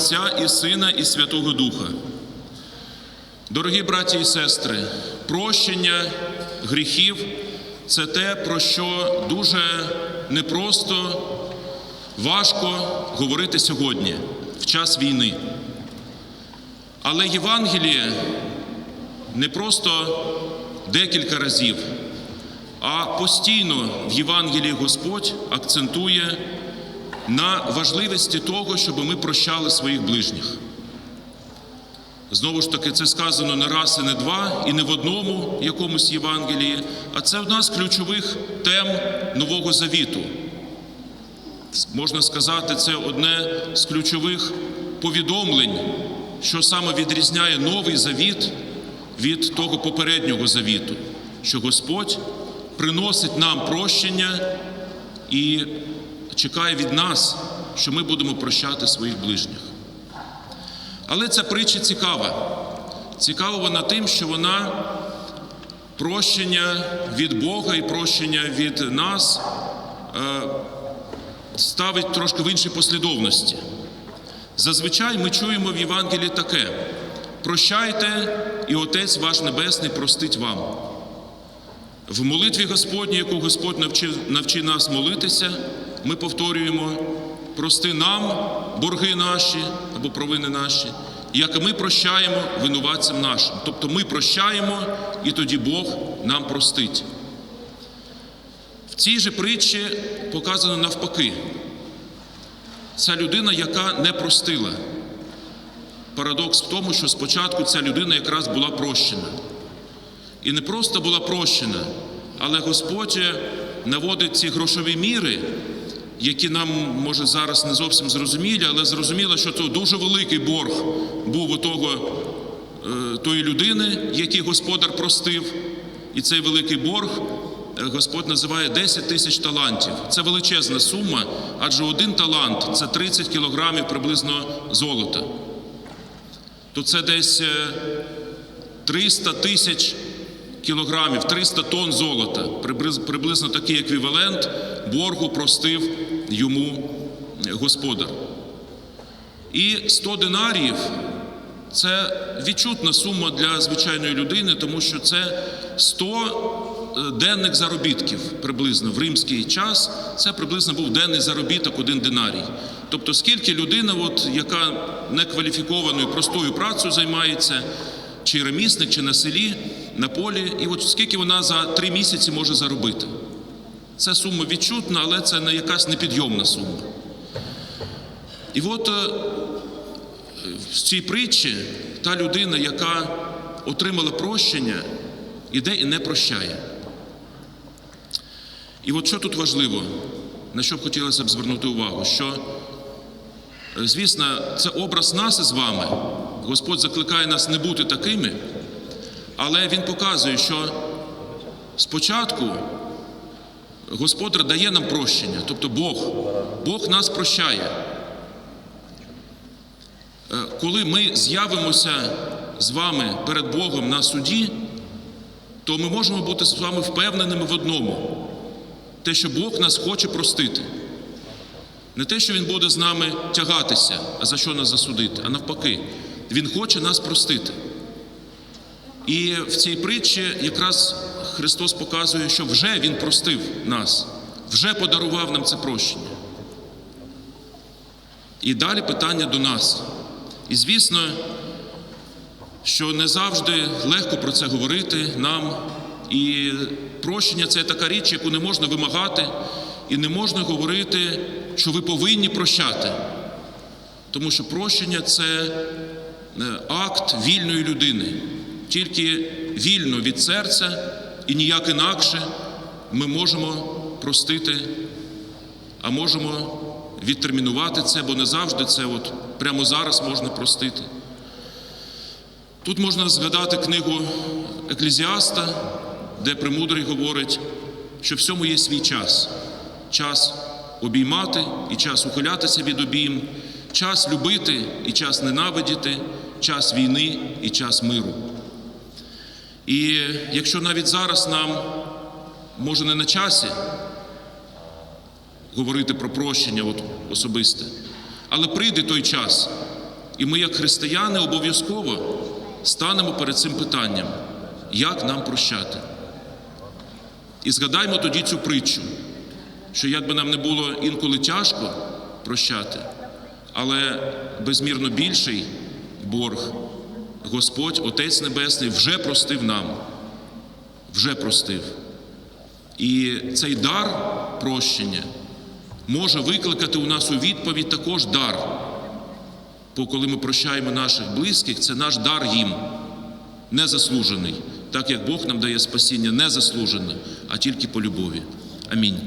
Отця і Сина, і Святого Духа. Дорогі браті і сестри, прощення гріхів це те, про що дуже непросто, важко говорити сьогодні, в час війни. Але Євангеліє не просто декілька разів, а постійно в Євангелії Господь акцентує на важливості того, щоб ми прощали своїх ближніх. Знову ж таки, це сказано не раз і не два, і не в одному якомусь Євангелії, а це одна з ключових тем Нового Завіту. Можна сказати, це одне з ключових повідомлень, що саме відрізняє новий завіт від того попереднього завіту, що Господь приносить нам прощення і чекає від нас, що ми будемо прощати своїх ближніх. Але ця притча цікава. Цікава вона тим, що вона прощення від Бога і прощення від нас е, ставить трошки в іншій послідовності. Зазвичай ми чуємо в Євангелії таке: прощайте, і Отець ваш Небесний простить вам. В молитві Господній, яку Господь навчив, навчив нас молитися, ми повторюємо: прости нам борги наші або провини наші, як ми прощаємо винуватцям нашим. Тобто ми прощаємо, і тоді Бог нам простить. В цій же притчі показано навпаки. Ця людина, яка не простила. Парадокс в тому, що спочатку ця людина якраз була прощена. І не просто була прощена, але Господь наводить ці грошові міри, які нам, може, зараз не зовсім зрозумілі, але зрозуміло, що це дуже великий борг був у того, е, тої людини, який господар простив. І цей великий борг е, Господь називає 10 тисяч талантів. Це величезна сума, адже один талант це 30 кілограмів приблизно золота. То це десь е, 300 тисяч кілограмів, 300 тонн золота. Приблиз- Приблизно такий еквівалент боргу простив йому господар. І 100 динаріїв це відчутна сума для звичайної людини, тому що це 100 е, денних заробітків приблизно в римський час. Це приблизно був денний заробіток один динарій. Тобто, скільки людина, от, яка некваліфікованою простою працею займається, чи ремісник, чи на селі, на полі, і от скільки вона за три місяці може заробити. Це сума відчутна, але це не якась непідйомна сума. І от е, в цій притчі та людина, яка отримала прощення, іде і не прощає. І от що тут важливо, на що б хотілося б звернути увагу, що, е, звісно, це образ нас із вами. Господь закликає нас не бути такими, але Він показує, що спочатку Господар дає нам прощення, тобто Бог, Бог нас прощає. Е, Коли ми з'явимося з вами перед Богом на суді, то ми можемо бути з вами впевненими в одному: те, що Бог нас хоче простити. Не те, що Він буде з нами тягатися, а за що нас засудити, а навпаки, Він хоче нас простити. І в цій притчі якраз Христос показує, що вже Він простив нас, вже подарував нам це прощення. І далі питання до нас. І звісно, що не завжди легко про це говорити нам. І прощення це така річ, яку не можна вимагати, і не можна говорити, що ви повинні прощати. Тому що прощення це е, акт вільної людини. Тільки вільно від серця і ніяк інакше ми можемо простити, а можемо відтермінувати це, бо не завжди це от прямо зараз можна простити. Тут можна згадати книгу Еклезіаста, де премудрий говорить, що всьому є свій час. Час обіймати і час ухилятися від обійм, час любити і час ненавидіти, час війни і час миру. І якщо навіть зараз нам може не на часі говорити про прощення от особисте, але прийде той час, І ми, як християни, обов'язково станемо перед цим питанням, як нам прощати. І згадаймо тоді цю притчу, що як би нам не було інколи тяжко прощати, але безмірно більший борг Господь, Отець Небесний, вже простив нам, вже простив. І цей дар прощення може викликати у нас у відповідь також дар. Бо коли ми прощаємо наших близьких, це наш дар їм, незаслужений, так як Бог нам дає спасіння не заслужене, а тільки по любові. Амінь.